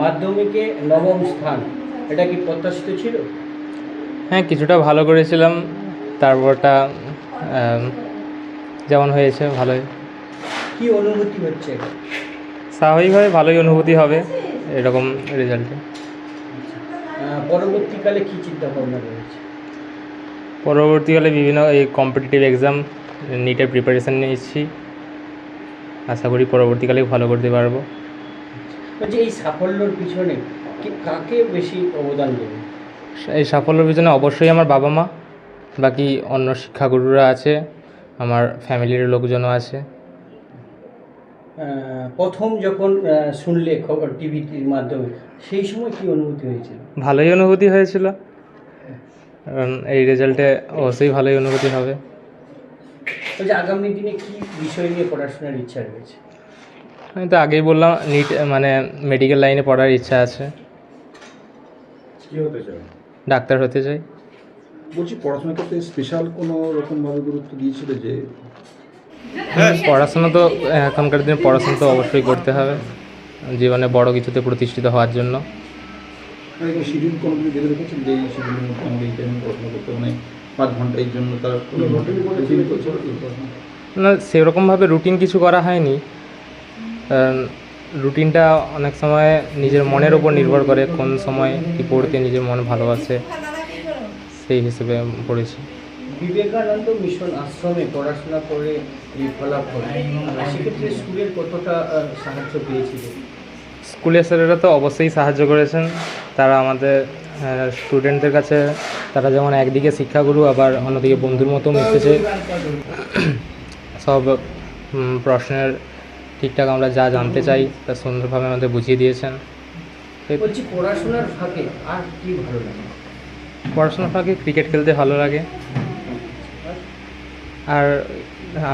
মাধ্যমিকে নবম স্থান। এটা কি প্রত্যাশিত ছিল? হ্যাঁ কিছুটা ভালো করেছিলাম। তারপরটা যেমন হয়েছে ভালোই। কি অনুভূতি হচ্ছে স্বাভাবিকভাবে ভালোই অনুভূতি হবে এরকম রেজাল্টে পরবর্তীকালে কি চিন্তা ভাবনা রয়েছে? পরবর্তীকালে বিভিন্ন এই কম্পিটিটিভ এক্সাম নিটের প্রিপারেশান নিচ্ছি আশা করি পরবর্তীকালে ভালো করতে পারব। বলছি এই সাফল্যর পিছনে কাকে বেশি অবদান দেবে? এই সাফল্যের পিছনে অবশ্যই আমার বাবা মা বাকি অন্য শিক্ষাগুরুরা আছে আমার ফ্যামিলির লোকজনও আছে। প্রথম যখন শুনলে খবর টিভির মাধ্যমে সেই সময় কি অনুভূতি হয়েছিল? ভালোই অনুভূতি হয়েছিল। কারণ এই রেজাল্টে অবশ্যই ভালোই অনুভূতি হবে। আগামী দিনে কি বিষয় নিয়ে পড়াশোনার ইচ্ছা রয়েছে? আমি তো আগেই বললাম নিট মানে মেডিকেল লাইনে পড়ার ইচ্ছা আছে। কি হতে চাও ডাক্তার হতে চাই। বলছি পড়াশোনা করতে স্পেশাল কোনো রকমভাবে গুরুত্ব দিয়েছিল যে? পড়াশোনা তো এখনকার দিনে পড়াশোনা তো অবশ্যই করতে হবে। জীবনে বড় কিছুতে প্রতিষ্ঠিত হওয়ার জন্য। শিডিউল কোনো কিছু বেঁধে রেখেছেন যে এই শিডিউলের মধ্যে আমাকে এই টাইমে পড়াশোনা করতে মানে পাঁচ ঘণ্টা জন্য তার? না সেরকমভাবে রুটিন কিছু করা হয়নি। রুটিনটা অনেক সময় নিজের মনের উপর নির্ভর করে কোন সময় কী পড়তে নিজের মন ভালোবাসে সেই হিসেবে পড়েছি। বিবেকানন্দ মিশন আশ্রমে পড়াশোনা করে এই ফলাফল। সেক্ষেত্রে স্কুলের কতটা সাহায্য পেয়েছিল? স্কুলের স্যারেরা তো অবশ্যই সাহায্য করেছেন। তারা আমাদের স্টুডেন্টদের কাছে তারা যেমন একদিকে শিক্ষাগুরু আবার অন্যদিকে বন্ধুর মতো মিশেছে। সব প্রশ্নের ঠিকঠাক আমরা যা জানতে চাই তা সুন্দরভাবে আমাদের বুঝিয়ে দিয়েছেন। বলছি পড়াশোনার ফাঁকে আর কি ভালো লাগে? পড়াশোনার ফাঁকে ক্রিকেট খেলতে ভালো লাগে। আর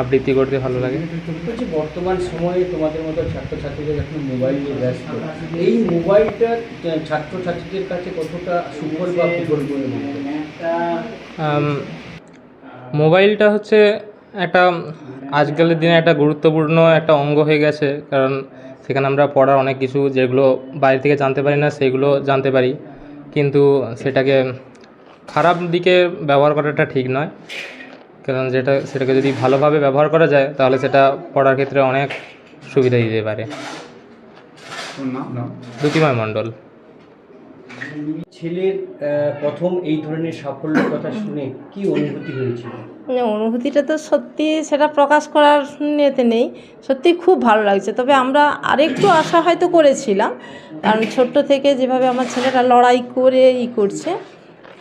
আবৃত্তি করতে ভালো লাগে। বলছি বর্তমান সময়ে তোমাদের মতো ছাত্রছাত্রীরা যখন মোবাইল নিয়ে ব্যস্ত এই মোবাইলটা ছাত্রছাত্রীদের কাছে কতটা সুফল বা বলে মোবাইলটা হচ্ছে একটা আজকালের দিনে একটা গুরুত্বপূর্ণ একটা অঙ্গ হয়ে গেছে। কারণ সেখানে আমরা পড়ার অনেক কিছু যেগুলো বাইরে থেকে জানতে পারি না সেগুলো জানতে পারি। কিন্তু সেটাকে খারাপ দিকে ব্যবহার করাটা ঠিক নয়। কারণ যেটা সেটাকে যদি ভালোভাবে ব্যবহার করা যায় তাহলে সেটা পড়ার ক্ষেত্রে অনেক সুবিধা দিতে পারে। দ্যুতিময় মণ্ডল। ছেলের প্রথম এই ধরনের সাফল্যের কথা শুনে কি অনুভূতি হয়েছিল? মানে অনুভূতিটা তো সত্যি সেটা প্রকাশ করার এতে নেই। সত্যি খুব ভালো লাগছে। তবে আমরা আরেকটু আশা হয়তো করেছিলাম। কারণ ছোট্ট থেকে যেভাবে আমার ছেলেটা লড়াই করে ই করছে,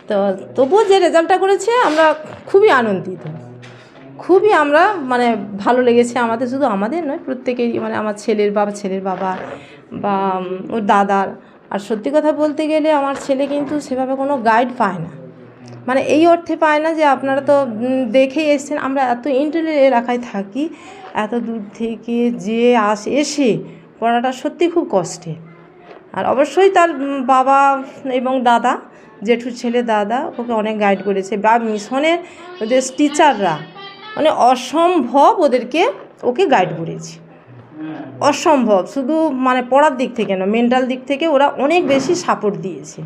তো তবুও যে রেজাল্টটা করেছে, আমরা খুবই আনন্দিত। খুবই আমরা মানে ভালো লেগেছে আমাদের। শুধু আমাদের নয়, প্রত্যেকেরই মানে আমার ছেলের বাবা ছেলের বাবা বা ওর দাদার আর সত্যি কথা বলতে গেলে আমার ছেলে কিন্তু সেভাবে কোনো গাইড পায় না। মানে এই অর্থে পায় না যে আপনারা তো দেখেই এসছেন, আমরা এত ইন্টারনেট এলাকায় থাকি, এত দূর থেকে যে আস, এসে পড়াটা সত্যি খুব কষ্টে। আর অবশ্যই তার বাবা এবং দাদা, জেঠুর ছেলে দাদা, ওকে অনেক গাইড করেছে। বা মিশনের ওদের টিচাররা মানে অসম্ভব ওদেরকে ওকে গাইড করেছে। অসম্ভব। শুধু মানে পড়ার দিক থেকে না মেন্টাল দিক থেকে ওরা অনেক বেশি সাপোর্ট দিয়েছে।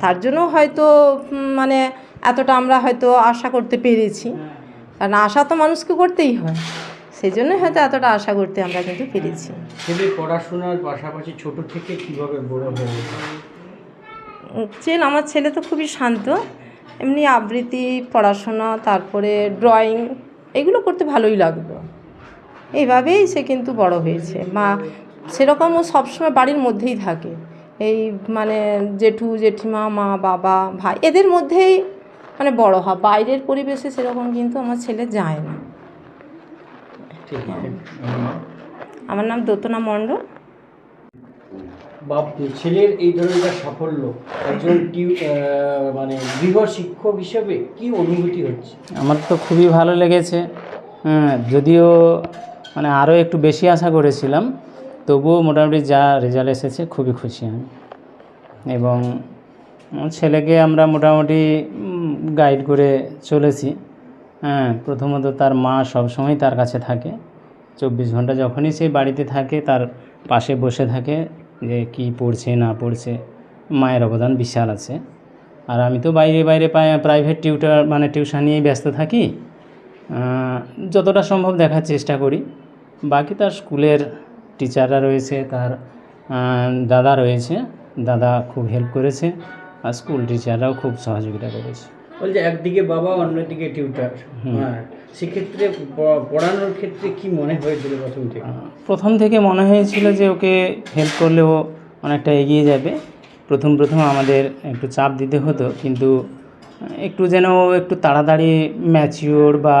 তার জন্য হয়তো মানে এতটা আমরা হয়তো আশা করতে পেরেছি। কারণ আশা তো মানুষকে করতেই হয়। সেই জন্য হয়তো এতটা আশা করতে আমরা কিন্তু পেরেছি। ছেলে পড়াশোনার পাশাপাশি ছোট থেকে কীভাবে বড় হয়ে? চেন আমার ছেলে তো খুবই শান্ত। এমনি আবৃত্তি পড়াশোনা তারপরে ড্রয়িং এগুলো করতে ভালোই লাগতো এইভাবেই সে কিন্তু বড় হয়েছে। মা সেরকম ও সবসময় বাড়ির মধ্যেই থাকে। এই মানে জেঠু জেঠিমা মা বাবা ভাই এদের মধ্যেই মানে বড় হয়। বাইরের পরিবেশে সেরকম কিন্তু আমার ছেলে যায় না। ঠিক আছে। আমার নাম দোতনা মণ্ডল। বাপ ছেলের এই ধরনের সাফল্য একজন মানে গৃহ শিক্ষক হিসেবে কি অনুভূতি হচ্ছে? আমার তো খুবই ভালো লেগেছে। হ্যাঁ, যদিও মানে আরও একটু বেশি আশা করেছিলাম, তবুও মোটামুটি যা রেজাল্ট এসেছে খুবই খুশি আমি। এবং ছেলেকে আমরা মোটামুটি গাইড করে চলেছি। হ্যাঁ প্রথমত তার মা সবসময় তার কাছে থাকে। চব্বিশ ঘণ্টা যখনই সে বাড়িতে থাকে, তার পাশে বসে থাকে যে কি পড়ছে, না পড়ছে, মায়ের অবদান বিশাল আছে। আর আমি তো বাইরে বাইরে প্রাইভেট টিউটার মানে টিউশন নিয়েই ব্যস্ত থাকি। যতটা সম্ভব দেখার চেষ্টা করি। বাকি তার স্কুলের টিচাররা রয়েছে তার দাদা রয়েছে। দাদা খুব হেল্প করেছে আর স্কুল টিচাররাও খুব সহযোগিতা করেছে। বলছে একদিকে বাবা অন্যদিকে টিউটার। হ্যাঁ সেক্ষেত্রে পড়ানোর ক্ষেত্রে কি মনে হয়েছিল প্রথম থেকে? প্রথম থেকে মনে হয়েছিল যে ওকে হেল্প করলে ও অনেকটা এগিয়ে যাবে। প্রথম প্রথম আমাদের একটু চাপ দিতে হতো কিন্তু একটু যেন ও একটু তাড়াতাড়ি ম্যাচিওর বা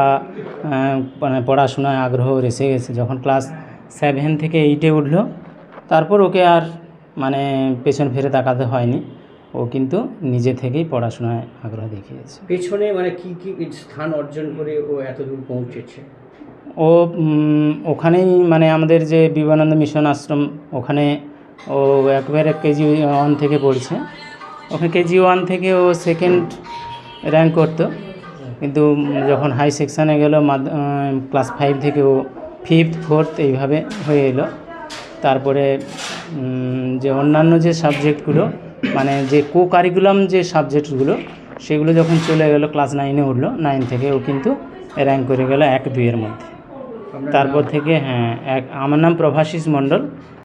মানে পড়াশোনায় আগ্রহ এসে গেছে। যখন ক্লাস সেভেন থেকে এইটে উঠল তারপর ওকে আর মানে পেছন ফিরে তাকাতে হয়নি। ও কিন্তু নিজে থেকেই পড়াশোনায় আগ্রহ দেখিয়েছে। পেছনে মানে কি কি স্থান অর্জন করে ও এত দূর পৌঁছেছে? ও ওখানেই মানে আমাদের যে বিবেকানন্দ মিশন আশ্রম ওখানে ও একবারে কেজি ওয়ান থেকে পড়ছে। ওখানে কেজি ওয়ান থেকে ও সেকেন্ড র্যাঙ্ক করতো। কিন্তু যখন হাই সেকশানে গেল ক্লাস ফাইভ থেকে ও ফিফথ ফোর্থ এইভাবে হয়ে এলো। তারপরে যে অন্যান্য যে সাবজেক্টগুলো মানে যে কো কারিকুলাম যে সাবজেক্টগুলো সেগুলো যখন চলে গেল ক্লাস নাইনে উঠল নাইন থেকে ও কিন্তু র্যাঙ্ক করে গেল এক দুইয়ের মধ্যে। তারপর থেকে হ্যাঁ এক আমার নাম প্রভাশিস মণ্ডল।